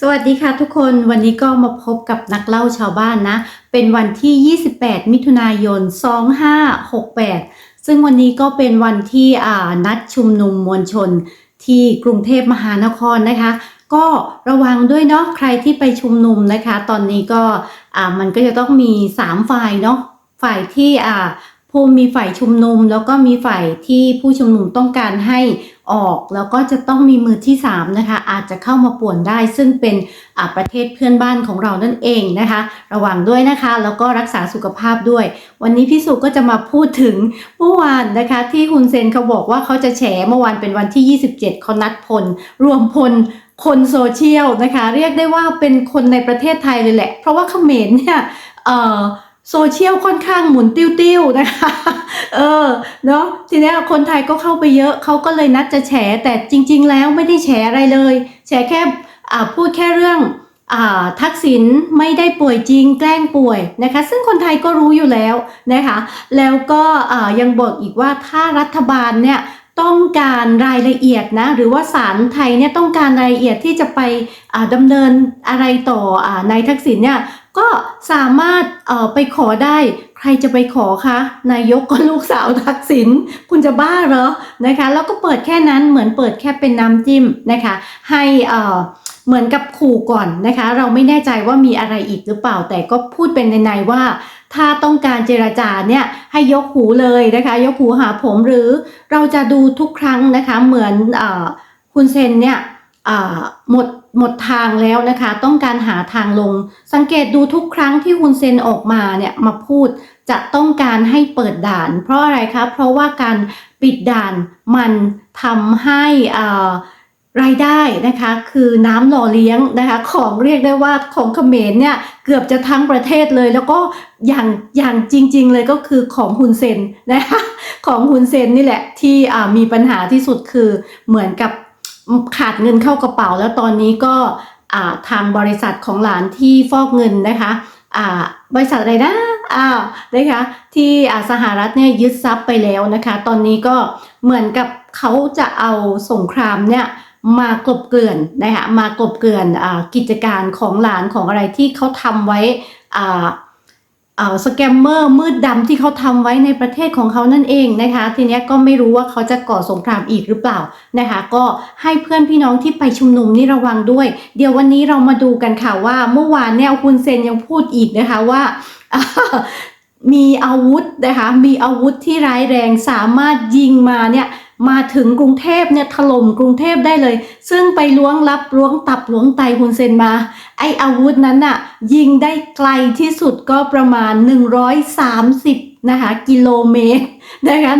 สวัสดีค่ะทุกคนวันนี้ก็มาพบกับนักเล่าชาวบ้านนะ เป็นวันที่ 28 มิถุนายน 2568 ซึ่งวันนี้ก็เป็นวันที่นัดชุมนุมมวลชนที่กรุงเทพมหานครนะคะ ก็ระวังด้วยเนาะใครที่ไปชุมนุมนะคะ ตอนนี้ก็มันก็จะต้องมี 3 ฝ่ายเนาะฝ่ายที่ผู้มีฝ่ายชุมนุม แล้วก็มีฝ่ายที่ผู้ชุมนุมต้องการให้ ออกแล้วก็จะต้องมีมือที่3นะคะอาจจะเข้ามาป่วนได้ ซึ่งเป็นประเทศเพื่อนบ้านของเรานั่นเองนะคะ ระวังด้วยนะคะแล้วก็รักษาสุขภาพด้วย วันนี้พี่สุก็จะมาพูดถึงเมื่อวานนะคะที่คุณเซนเขาบอกว่าเขาจะแฉเมื่อวานเป็นวันที่ 27เขานัดพล รวมพลคนโซเชียลนะคะ เรียกได้ว่าเป็นคนในประเทศไทยเลยแหละ เพราะว่าเขมรเนี่ยเอ่อ โซเชียลค่อนข้างหมุนติ้วๆนะคะ เออ เนาะทีนี้คนไทยก็เข้าไปเยอะ เขาก็เลยนัดจะแฉ แต่จริง ๆ แล้วไม่ได้แฉอะไรเลย แฉแค่พูดแค่เรื่องอทักษิณไม่ได้ป่วยจริงแกล้งป่วยนะคะ ซึ่งคนไทยก็รู้อยู่แล้วนะคะ แล้วก็ยังบอกอีกว่าถ้ารัฐบาลเนี่ยต้องการรายละเอียดนะหรือว่าศาลไทยเนี่ยต้องการรายละเอียดที่จะไปอ่าดำเนินอะไรต่ออนายทักษิณเนี่ย ก็สามารถไปขอได้ ใครจะไปขอคะ นายกก็ลูกสาวทักษิณคุณจะบ้าเหรอนะคะ แล้วก็เปิดแค่นั้นเหมือนเปิดแค่เป็นน้ำจิ้มนะคะ ให้เหมือนกับขู่ก่อนนะคะ เราไม่แน่ใจว่ามีอะไรอีกหรือเปล่า แต่ก็พูดเป็นในๆว่า ถ้าต้องการเจราจาเนี่ยให้ยกหูเลยนะคะ ยกหูหาผมหรือเราจะดูทุกครั้งนะคะ เหมือนอคุณเซนเนี่ย หมดหมดทางแล้วนะคะ ต้องการหาทางลง สังเกตดูทุกครั้งที่คุณเซนออกมาเนี่ยมาพูดจะต้องการให้เปิดด่าน เพราะอะไรคะเพราะว่าการปิดด่านมันทำให้อ่ารายได้นะคะคือน้ำหล่อเลี้ยงนะคะของเรียกได้ว่าของเขมรเนี่ยเกือบจะทั้งประเทศเลย แล้วก็อย่างอย่างจริง ๆ เลยก็คือของฮุนเซนนะคะของฮุนเซนนี่แหละที่มีปัญหาที่สุดคือเหมือนกับ ขาดเงินเข้ากระเป๋าแล้วตอนนี้ก็ทางบริษัทของหลานที่ฟอกเงินนะคะบริษัทอะไรนะอ้าวนะคะที่สหรัฐเนี่ยยึดทรัพย์ไปแล้วนะคะ ตอนนี้ก็เหมือนกับเขาจะเอาสงครามเนี่ยมากลบเกลื่อนนะคะมากลบเกลื่อนอกิจการของหลานของอะไรที่เขาทำไว้อ่าอ่า สแกมเมอร์มืดดำที่เขาทำไว้ในประเทศของเขานั่นเองนะคะ ทีนี้ก็ไม่รู้ว่าเขาจะก่อสงครามอีกหรือเปล่านะคะ ก็ให้เพื่อนพี่น้องที่ไปชุมนุมนี่ระวังด้วย เดี๋ยววันนี้เรามาดูกันค่ะว่าเมื่อวานเนี่ยคุณเซนยังพูดอีกนะคะว่ามีอาวุธนะคะมีอาวุธที่ร้ายแรงสามารถยิงมาเนี่ยมาถึงกรุงเทพเนี่ยถล่มกรุงเทพได้เลย ซึ่งไปล้วงลับล้วงตับล้วงไตคุณเซนมา ไออาวุธนั้นน่ะยิงได้ไกลที่สุดก็ประมาณ 130นะคะกิโลเมตรนะคะ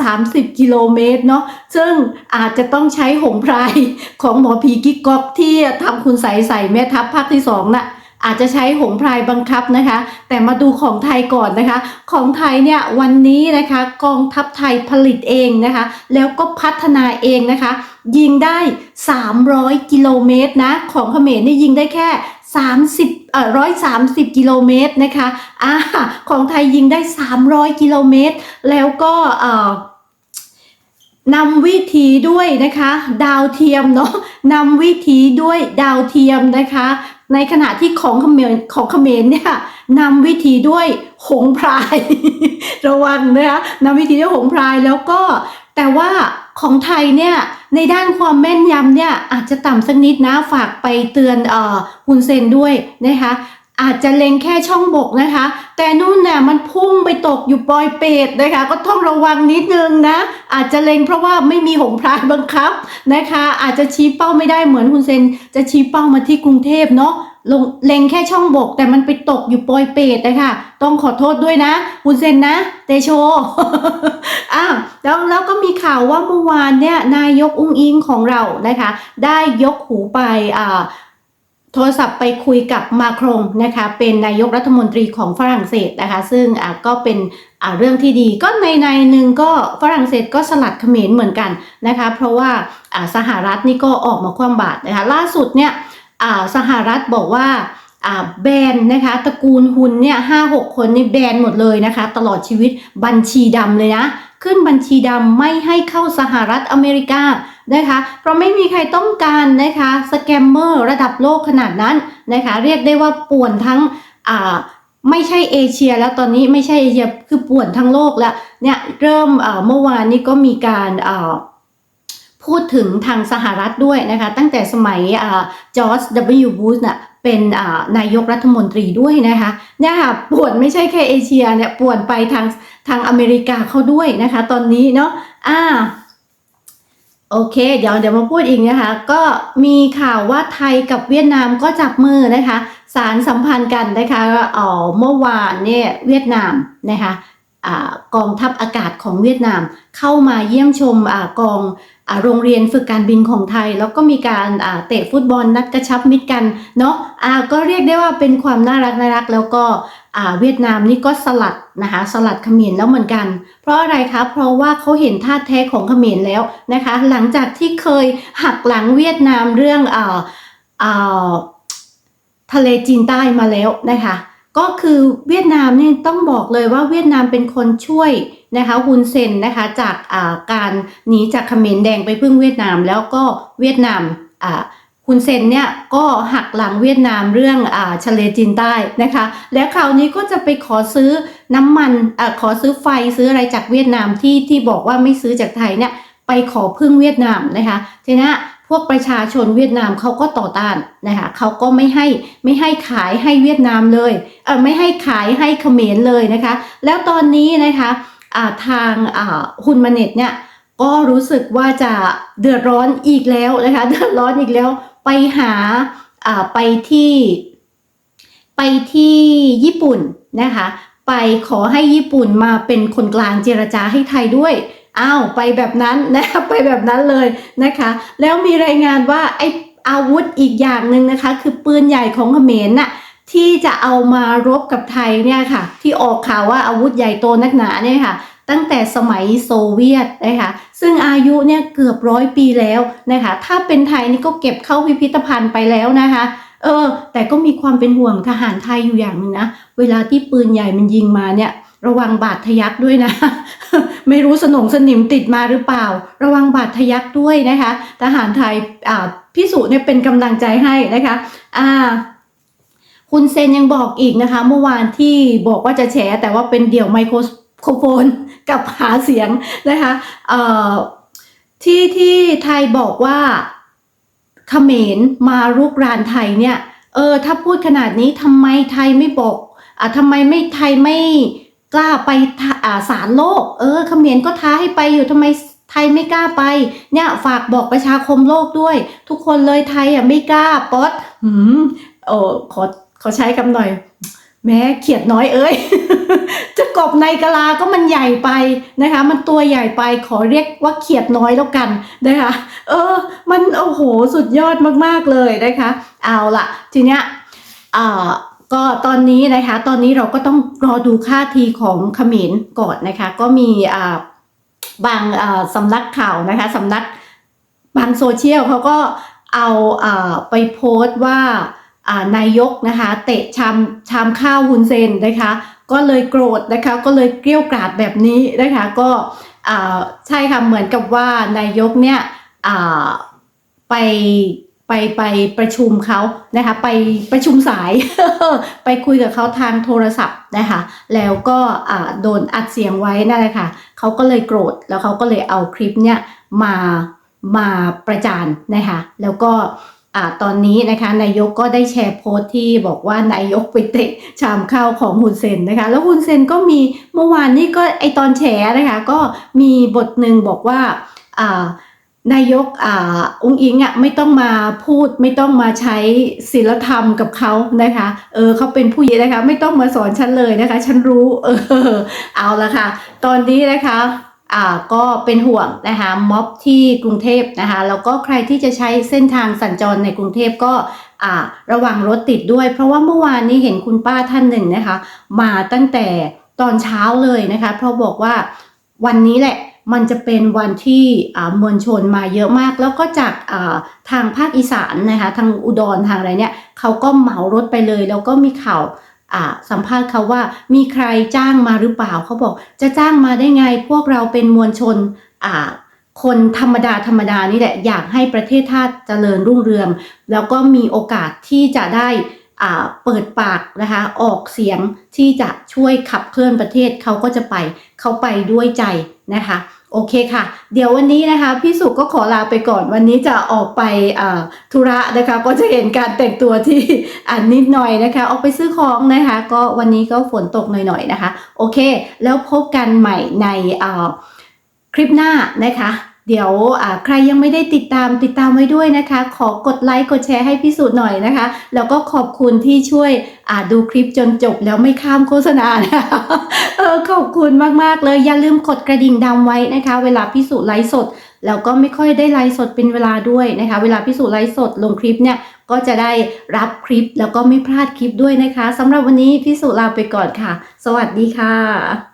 130 กิโลเมตรเนาะซึ่งอาจจะต้องใช้หงพรายของหมอผีกิ๊กก๊อกที่ทำคุณใสใส่แม่ทัพภาคที่สองน่ะ อาจจะใช้หงพรายบังคับนะคะ แต่มาดูของไทยก่อนนะคะ ของไทยเนี่ยวันนี้นะคะกองทัพไทยผลิตเองนะคะ แล้วก็พัฒนาเองนะคะ ยิงได้ 300 กิโลเมตรนะ ของเขมรนี่ยิงได้แค่ 30เอ่อ130กิโลเมตรนะคะอ่าของไทยยิงได้ 300 กิโลเมตร แล้วก็เอ่อ นำวิธีด้วยนะคะ ดาวเทียมเนาะนำวิธีด้วยดาวเทียมนะคะ ในขณะที่ของเขมรของเขมรเนี่ยนำวิธีด้วยหงพราย ระวังนะคะนำวิธีด้วยหงพรายแล้วก็แต่ว่าของไทยเนี่ยในด้านความแม่นยำเนี่ยอาจจะต่ำสักนิดนะฝากไปเตือนเอ่อฮุนเซนด้วยนะคะ อาจจะเล็งแค่ช่องบกนะคะ แต่นู่นน่ะมันพุ่งไปตกอยู่ปลอยเปรตนะคะ ก็ต้องระวังนิดนึงนะ อาจจะเล็งเพราะว่าไม่มีหงพรายบังคับนะคะ อาจจะชี้เป้าไม่ได้เหมือนคุณเซนจะชี้เป้ามาที่กรุงเทพเนาะลงเล็งแค่ช่องบก แต่มันไปตกอยู่ปลอยเปรตนะคะต้องขอโทษด้วยนะคุณเซนนะ เตโชอ้าวแล้วแล้วก็มีข่าวว่าเมื่อวานเนี่ยนายกอุ้งอิงของเรานะคะ ได้ยกหูไปอ่า โทรศัพท์ไปคุยกับมาครงนะคะเป็นนายกรัฐมนตรีของฝรั่งเศสนะคะ ซึ่งก็เป็นเรื่องที่ดีก็ในในหนึ่งก็ฝรั่งเศสก็สลัดเขมรเหมือนกันนะคะ เพราะว่าสหรัฐนี่ก็ออกมาคว่ำบาตรนะคะล่าสุดเนี่ยสหรัฐบอกว่าแบนนะคะตระกูลฮุนเนี่ยห้าหกคนนี่แบนหมดเลยนะคะ ตลอดชีวิตบัญชีดำเลยนะ ขึ้นบัญชีดำไม่ให้เข้าสหรัฐอเมริกานะคะเพราะไม่มีใครต้องการนะคะสแกมเมอร์ระดับโลกขนาดนั้นนะคะเรียกได้ว่าป่วนทั้งอ่าไม่ใช่เอเชียแล้วตอนนี้ไม่ใช่เอเชียคือป่วนทั้งโลกแล้วเนี่ยเริ่มเมื่อวานนี้ก็มีการพูดถึงทางสหรัฐด้วยนะคะ ตั้งแต่สมัยจอร์จ W. Bush น่ะ เป็นนายกรัฐมนตรีด้วยนะคะเนี่ยค่ะปวนไม่ใช่แค่เอเชียเนี่ยปวนไปทางทางอเมริกาเขาด้วยนะคะ ตอนนี้เนาะอ่าโอเค เดี๋ยวเดี๋ยวมาพูดอีกนะคะ ก็มีข่าวว่าไทยกับเวียดนามก็จับมือนะคะ สารสัมพันธ์กันนะคะเออเมื่อวานเนี่ยเวียดนามนะคะ กองทัพอากาศของเวียดนาม เข้ามาเยี่ยมชมอกองอโรงเรียนฝึกการบินของไทย แล้วก็มีการเตะฟุตบอลนัดกระชับมิตรกันเนาะอ่าก็เรียกได้ว่าเป็นความน่ารักน่ารักแล้วก็เวียดนามนี่ก็สลัดนะคะสลัดเขมรแล้วเหมือนกัน เพราะอะไรคะเพราะว่าเขาเห็นท่าแท้ของเขมรแล้วนะคะ หลังจากที่เคยหักหลังเวียดนามเรื่องออทะเลจีนใต้มาแล้วนะคะ ก็คือเวียดนามเนี่ยต้องบอกเลยว่าเวียดนามเป็นคนช่วยนะคะฮุนเซนนะคะจากาการหนีจากเขมรแดงไปพึ่งเวียดนาม แล้วก็เวียดนามฮุนเซนเนี่ยก็หักหลังเวียดนามเรื่องอาทะเลจีนใต้นะคะ แล้วคราวนี้ก็จะไปขอซื้อน้ำมันอขอซื้อไฟซื้ออะไรจากเวียดนามที่ที่บอกว่าไม่ซื้อจากไทยเนี่ยไปขอพึ่งเวียดนามนะคะทีนี้ พวกประชาชนเวียดนามเขาก็ต่อต้านนะคะเขาก็ไม่ให้ไม่ให้ขายให้เวียดนามเลยเออไม่ให้ขายให้เขมรเลยนะคะ แล้วตอนนี้นะคะอ่าทางอ่าฮุนมาเน็ตเนี่ยก็รู้สึกว่าจะเดือดร้อนอีกแล้วนะคะเดือดร้อนอีกแล้วไปหาอ่าไปที่ไปที่ญี่ปุ่นนะคะ ไปขอให้ญี่ปุ่นมาเป็นคนกลางเจรจาให้ไทยด้วย อ้าวไปแบบนั้นนะคะไปแบบนั้นเลยนะคะ แล้วมีรายงานว่าไออาวุธอีกอย่างหนึ่งนะคะ คือปืนใหญ่ของเขมรน่ะที่จะเอามารบกับไทยเนี่ยค่ะ ที่ออกข่าวว่าอาวุธใหญ่โตนักหนาเนี่ยค่ะ ตั้งแต่สมัยโซเวียตนะคะซึ่งอายุเนี่ยเกือบร้อยปีแล้วนะคะ ถ้าเป็นไทยนี่ก็เก็บเข้าพิพิธภัณฑ์ไปแล้วนะคะเออ แต่ก็มีความเป็นห่วงทหารไทยอยู่อย่างหนึงนะ เวลาที่ปืนใหญ่มันยิงมาเนี่ย ระวังบาดทะยักด้วยนะ ไม่รู้สนงสนิมติดมาหรือเปล่า ระวังบาดทะยักด้วยนะคะ ทหารไทยอ่าพิสูจน์เนี่ยเป็นกำลังใจให้นะคะอ่าคุณเซนยังบอกอีกนะคะ เมื่อวานที่บอกว่าจะแฉแต่ว่าเป็นเดี่ยวไมโครโฟนกับหาเสียงนะคะเอ่อที่ที่ไทยบอกว่าเขมรมารุกรานไทยเนี่ยเออถ้าพูดขนาดนี้ทำไมไทยไม่บอกอะทำไมไม่ไทยไม่ กล้าไปท่าศาลโลก เออเขมรก็ท้าให้ไปอยู่ทำไมไทยไม่กล้าไป เนี่ยฝากบอกประชาคมโลกด้วย ทุกคนเลยไทยอะไม่กล้าป๊อตหืมโอ้ขอขอใช้คำหน่อย แม้เขียดน้อยเอ้ย จะกบในกะลาก็มันใหญ่ไปนะคะ มันตัวใหญ่ไปขอเรียกว่าเขียดน้อยแล้วกันนะคะเออ มันโอ้โหสุดยอดมากๆเลยนะคะ เอาละทีเนี้ยอ่า ก็ตอนนี้นะคะ ตอนนี้เราก็ต้องรอดูท่าทีของเขมรก่อนนะคะ ก็มีบางสำนักข่าวนะคะสำนักบางโซเชียลเขาก็เอาอไปโพสต์ว่านายกนะคะ เตะชามชามข้าววุนเซนนะคะ ก็เลยโกรธนะคะ ก็เลยเกลี้ยวกราดแบบนี้นะคะ ก็ใช่ค่ะเหมือนกับว่านายกเนี่ยไป ไปไปประชุมเขานะคะ ไปประชุมสาย ไปคุยกับเขาทางโทรศัพท์นะคะ แล้วก็โดนอัดเสียงไว้นั่นแหละค่ะเขาก็เลยโกรธแล้วเขาก็เลยเอาคลิปเนี่ยมามาประจานนะคะ แล้วก็อตอนนี้นะคะนายกก็ได้แชร์โพสต์ที่บอกว่านายกไปเตะชามข้าวของฮุนเซนนะคะ แล้วฮุนเซนก็มีเมื่อวานนี้ก็ไอตอนแฉนะคะก็มีบทหนึ่งบอกว่าอ่า นายกอองค์อิงอะไม่ต้องมาพูดไม่ต้องมาใช้ศีลธรรมกับเขานะคะ เออเขาเป็นผู้ใหญิงนะคะ ไม่ต้องมาสอนฉันเลยนะคะ ฉันรู้เออเอาละค่ะ ตอนนี้นะคะอ่าก็เป็นห่วงนะคะม็อบที่กรุงเทพนะคะแล้วก็ใครที่จะใช้เส้นทางสัญจรในกรุงเทพก็อ่าระวังรถติดด้วย เพราะว่าเมื่อวานนี้เห็นคุณป้าท่านหนึ่งนะคะ มาตั้งแต่ตอนเช้าเลยนะคะ เพราะบอกว่าวันนี้แหละ มันจะเป็นวันที่มวลชนมาเยอะมาก แล้วก็จากทางภาคอีสานนะคะทางอุดรทางอะไรเนี่ยเขาก็เหมารถไปเลย แล้วก็มีข่าวสัมภาษณ์เขาว่ามีใครจ้างมาหรือเปล่าเขาบอก จะจ้างมาได้ไงพวกเราเป็นมวลชนคนธรรมดาธรรมดานี่แหละอยากให้ประเทศชาติเจริญรุ่งเรือง แล้วก็มีโอกาสที่จะได้ เปิดปากนะคะออกเสียงที่จะช่วยขับเคลื่อนประเทศเขาก็จะไปเขาไปด้วยใจนะคะโอเคค่ะ เดี๋ยววันนี้นะคะพี่สุก็ขอลาไปก่อนวันนี้จะออกไปธุระนะคะก็จะเห็นการแต่งตัวที่อ่านิดหน่อยนะคะ ออกไปซื้อของนะคะ ก็วันนี้ก็ฝนตกหน่อยๆนะคะ โอเค แล้วพบกันใหม่ในคลิปหน้านะคะ เดี๋ยวใครยังไม่ได้ติดตามติดตามไว้ด้วยนะคะ ขอกดไลค์กดแชร์ให้พี่สุหน่อยนะคะ แล้วก็ขอบคุณที่ช่วยดูคลิปจนจบแล้วไม่ข้ามโฆษณานะคะเออขอบคุณมากๆเลย อย่าลืมกดกระดิ่งดำไว้นะคะ เวลาพี่สุไลฟ์สดแล้วก็ไม่ค่อยได้ไลฟ์สดเป็นเวลาด้วยนะคะ เวลาพี่สุไลฟ์สดลงคลิปเนี่ยก็จะได้รับคลิปแล้วก็ไม่พลาดคลิปด้วยนะคะสำหรับวันนี้พี่สุลาไปก่อนค่ะ สวัสดีค่ะ